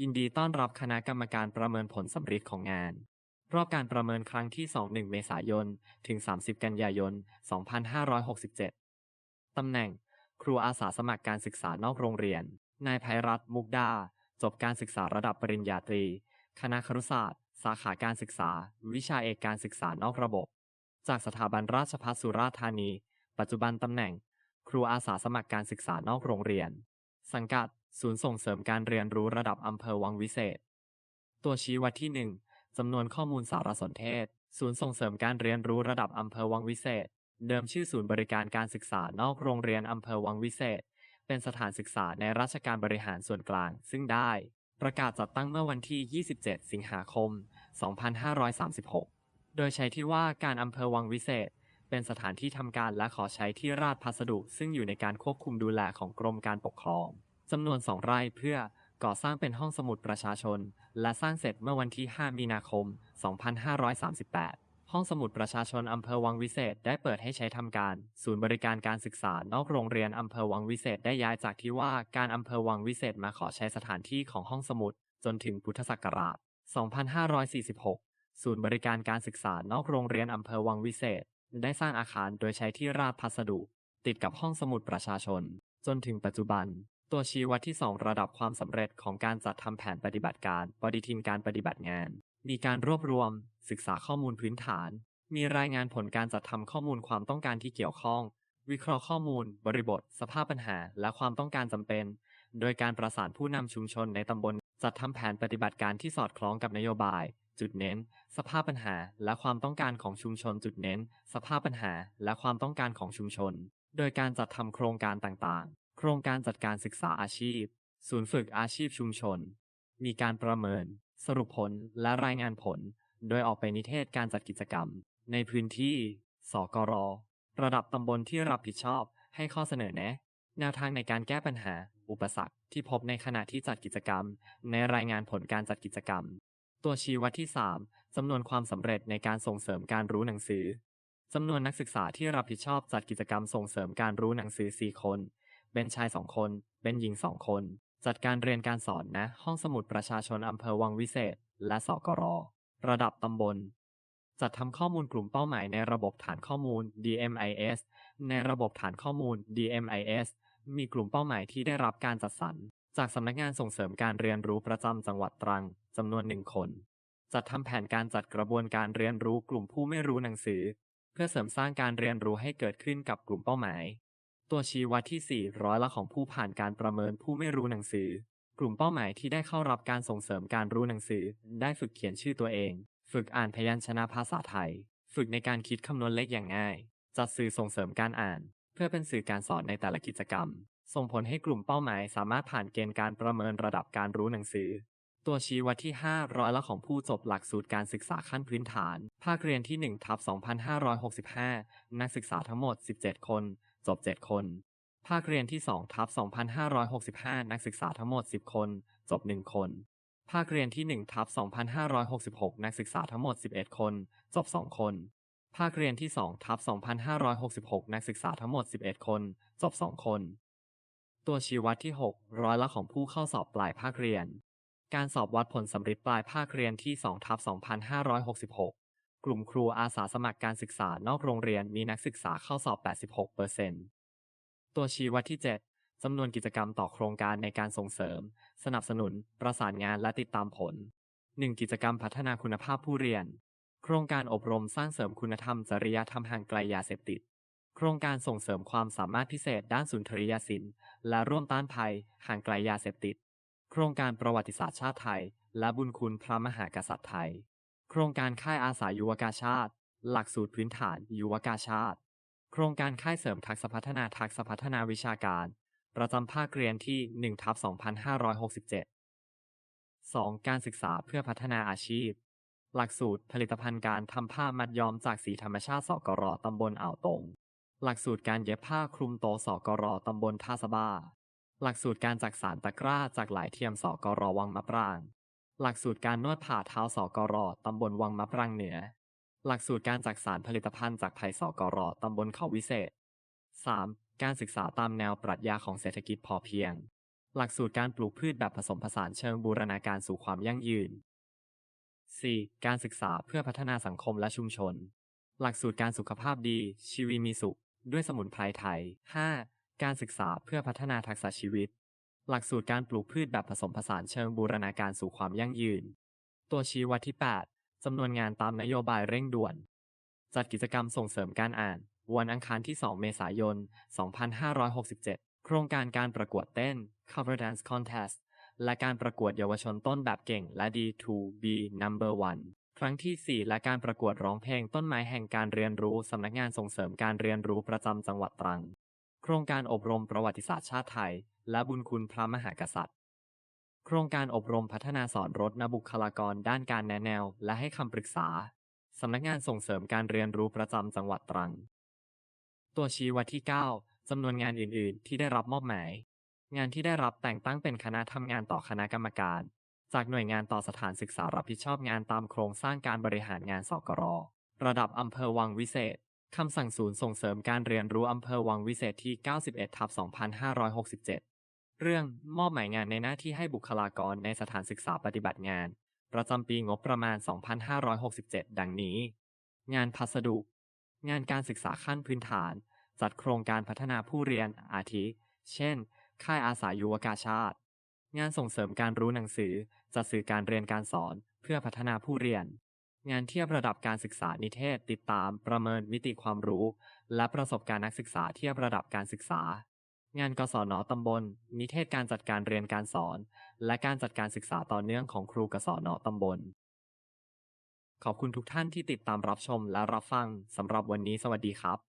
ยินดีต้อนรับคณะกรรมการประเมินผลสำเร็จของงาน รอบการประเมินครั้งที่ 21 เมษายน ถึง 30 กันยายน 2567 ตำแหน่ง ครูอาสาสมัครการศึกษานอกโรงเรียน นายภัยรัตน์มุกดา จบการศึกษาระดับปริญญาตรี คณะครุศาสตร์ สาขาการศึกษา วิชาเอกการศึกษานอกระบบ จากสถาบันราชภัฏสุราษฎร์ธานี ปัจจุบันตำแหน่ง ครูอาสาสมัครการศึกษานอกโรงเรียน สังกัด ศูนย์ส่งเสริมการเรียนรู้ระดับอำเภอวังวิเศษ ตัวชี้วัดที่ 1จำนวนข้อมูลสารสนเทศ ศูนย์ส่งเสริมการเรียนรู้ระดับอำเภอวังวิเศษ เดิมชื่อศูนย์บริการการศึกษานอกโรงเรียนอำเภอวังวิเศษ เป็นสถานศึกษาในราชการบริหารส่วนกลาง ซึ่งได้ ประกาศจัดตั้งเมื่อวันที่ 27 สิงหาคม 2536 โดยใช้ที่ว่าการอำเภอวังวิเศษ เป็นสถานที่ทำการและขอใช้ที่ราชพัสดุ ซึ่งอยู่ในการควบคุมดูแลของกรมการปกครอง จำนวน 2 ไร่เพื่อก่อสร้างเป็นห้องสมุดประชาชน และสร้างเสร็จเมื่อวันที่ 5 มีนาคม 2538 ห้องสมุดประชาชนอำเภอวังวิเศษได้เปิดให้ใช้ทำการ ศูนย์บริการการศึกษานอกโรงเรียนอำเภอวังวิเศษได้ย้ายจากที่ว่าการอำเภอวังวิเศษมาขอใช้สถานที่ของห้องสมุด จนถึงพุทธศักราช 2546 ศูนย์บริการการศึกษานอกโรงเรียนอำเภอวังวิเศษ ได้สร้างอาคารโดยใช้ที่ราชพัสดุ ติดกับห้องสมุดประชาชน จนถึงปัจจุบัน ตัวชี้วัดที่ 2 ระดับความสำเร็จของการจัดทำแผนปฏิบัติการปฏิทินการปฏิบัติงาน มีการรวบรวม ศึกษาข้อมูลพื้นฐาน มีรายงานผลการจัดทำข้อมูลความต้องการที่เกี่ยวข้อง วิเคราะห์ข้อมูล บริบท สภาพปัญหา และความต้องการจำเป็น โดยการประสานผู้นำชุมชนในตำบล จัดทำแผนปฏิบัติการที่สอดคล้องกับนโยบาย จุดเน้น สภาพปัญหา และความต้องการของชุมชน จุดเน้น สภาพปัญหา และความต้องการของชุมชน โดยการจัดทำโครงการต่าง ครงการจัดการศึกษาอาชีพ ศูนย์ฝึกอาชีพชุมชน มีการประเมิน สรุปผลและรายงานผล โดยออกไปนิเทศการจัดกิจกรรม ในพื้นที่ สกร ระดับตำบลที่รับผิดชอบให้ข้อเสนอแนะ แนวทางในการแก้ปัญหา อุปสรรคที่พบในขณะที่จัดกิจกรรม ในรายงานผลการจัดกิจกรรม ตัวชี้วัดที่ 3จำนวนความสำเร็จในการส่งเสริมการรู้หนังสือจำนวนนักศึกษาที่รับผิดชอบจัดกิจกรรมส่งเสริมการรู้หนังสือ 4 คน เป็นชาย2คน เป็นหญิง2คน จัดการเรียนการสอนณห้องสมุดประชาชนอำเภอวังวิเศษ และสกรระดับตำบล จัดทำข้อมูลกลุ่มเป้าหมายในระบบฐานข้อมูล DMIS ในระบบฐานข้อมูล DMIS มีกลุ่มเป้าหมายที่ได้รับการจัดสรร จากสำนักงานส่งเสริมการเรียนรู้ประจำจังหวัดตรังจำนวนหนึ่งคน จัดทำแผนการจัดกระบวนการเรียนรู้กลุ่มผู้ไม่รู้หนังสือ เพื่อเสริมสร้างการเรียนรู้ให้เกิดขึ้นกับกลุ่มเป้าหมาย ตัวชี้วัดที่ 4 ร้อยละของผู้ผ่านการประเมินผู้ไม่รู้หนังสือ กลุ่มเป้าหมายที่ได้เข้ารับการส่งเสริมการรู้หนังสือ ได้ฝึกเขียนชื่อตัวเอง ฝึกอ่านพยัญชนะภาษาไทย ฝึกในการคิดคำนวณเลขอย่างง่าย จัดสื่อส่งเสริมการอ่าน เพื่อเป็นสื่อการสอนในแต่ละกิจกรรม ส่งผลให้กลุ่มเป้าหมายสามารถผ่านเกณฑ์การประเมินระดับการรู้หนังสือ ตัวชี้วัดที่ 5 ร้อยละของผู้จบหลักสูตรการศึกษาขั้นพื้นฐาน ภาคเรียนที่1ทับ2565 นักศึกษาทั้งหมด 17 คน จบ 7 คน ภาคเรียนที่2ทับ2565 นักศึกษาทั้งหมด 10 คน จบ 1 คน ภาคเรียนที่1ทับ2566 นักศึกษาทั้งหมด 11 คน จบ 2 คน ภาคเรียนที่2ทับ2566 นักศึกษาทั้งหมด 11 คน จบ 2 คน ตัวชี้วัดที่ 6 ร้อยละของผู้เข้าสอบปลายภาคเรียน การสอบวัดผลสำเร็จปลายภาคเรียนที่2ทับ2566 กลุ่มครูอาสาสมัครการศึกษานอกโรงเรียนมีนักศึกษาเข้าสอบ 86%ตัวชี้วัดที่ 7จำนวนกิจกรรมต่อโครงการในการส่งเสริม สนับสนุน ประสานงานและติดตามผล 1. กิจกรรมพัฒนาคุณภาพผู้เรียน โครงการอบรมสร้างเสริมคุณธรรมจริยธรรมห่างไกลยาเสพติด โครงการส่งเสริมความสามารถพิเศษด้านสุนทรียศิลป์และร่วมต้านภัยห่างไกลยาเสพติด โครงการประวัติศาสตร์ชาติไทย และบุญคุณพระมหากษัตริย์ไทย โครงการค่ายอาสายุวกาชาติ หลักสูตรพื้นฐานยุวกาชาติ โครงการค่ายเสริมทักษะพัฒนาทักษะพัฒนาวิชาการ ประจำภาคเรียนที่1ทับ2567 2. การศึกษาเพื่อพัฒนาอาชีพ หลักสูตรผลิตภัณฑ์การทำผ้ามัดย้อมจากสีธรรมชาติสกรอตำบลอ่าวตง หลักสูตรการเย็บผ้าคลุมโตสกรอตำบลท่าสบ้า หลักสูตรการจักสารตะกร้าจากหลายเทียมสกรวังมะปราง หลักสูตรการนวดผ่าเท้าสกรตำบลวังมะปรางเหนือ หลักสูตรการจักสารผลิตภัณฑ์จากไผ่สกรตำบลเขาวิเศษ 3. การศึกษาตามแนวปรัชญาของเศรษฐกิจพอเพียง หลักสูตรการปลูกพืชแบบผสมผสานเชิงบูรณาการสู่ความยั่งยืน 4. การศึกษาเพื่อพัฒนาสังคมและชุมชน หลักสูตรการสุขภาพดี ชีวีมีสุข ด้วยสมุนไพรไทย 5. การศึกษาเพื่อพัฒนาทักษะชีวิต หลักสูตรการปลูกพืชแบบผสมผสานเชิงบูรณาการสู่ความยั่งยืน ตัวชี้วัดที่ 8 จำนวนงานตามนโยบายเร่งด่วน จัดกิจกรรมส่งเสริมการอ่าน วันอังคารที่ 2 เมษายน 2567 โครงการการประกวดเต้น Cover Dance Contest และการประกวดเยาวชนต้นแบบเก่งและ D2B Number 1ครั้งที่ 4 และการประกวดร้องเพลงต้นไม้แห่งการเรียนรู้สำนักงานส่งเสริมการเรียนรู้ประจำจังหวัดตรัง โครงการอบรมประวัติศาสตร์ชาติไทย และบุญคุณพระมหากษัตริย์ โครงการอบรมพัฒนาสอนรถนบุคลากรด้านการแนะแนว และให้คำปรึกษา สำนักงานส่งเสริมการเรียนรู้ประจำจังหวัดตรัง ตัวชี้วัดที่ 9 จำนวนงานอื่น ๆ ที่ได้รับมอบหมาย งานที่ได้รับแต่งตั้งเป็นคณะทำงานต่อคณะกรรมการ จากหน่วยงานต่อสถานศึกษารับผิดชอบงานตามโครงสร้างการบริหารงานสกรระดับอำเภอวังวิเศษคำสั่งศูนย์ส่งเสริมการเรียนรู้อำเภอวังวิเศษที่ 91ทับ2567 เรื่องมอบหมายงานในหน้าที่ให้บุคลากรในสถานศึกษาปฏิบัติงาน ประจำปีงบประมาณ 2567 ดังนี้ งานพัสดุ งานการศึกษาขั้นพื้นฐาน จัดโครงการพัฒนาผู้เรียนอาทิ เช่น ค่ายอาสายุวกาชาติ งานส่งเสริมการรู้หนังสือ จัดสื่อการเรียนการสอนเพื่อพัฒนาผู้เรียน งานเทียบระดับการศึกษานิเทศติดตามประเมินมิติความรู้ และประสบการณ์นักศึกษาเทียบระดับการศึกษา งานกศนตำบล นิเทศการจัดการเรียนการสอน และการจัดการศึกษาต่อเนื่องของครูกศนตำบล ขอบคุณทุกท่านที่ติดตามรับชมและรับฟังสำหรับวันนี้สวัสดีครับ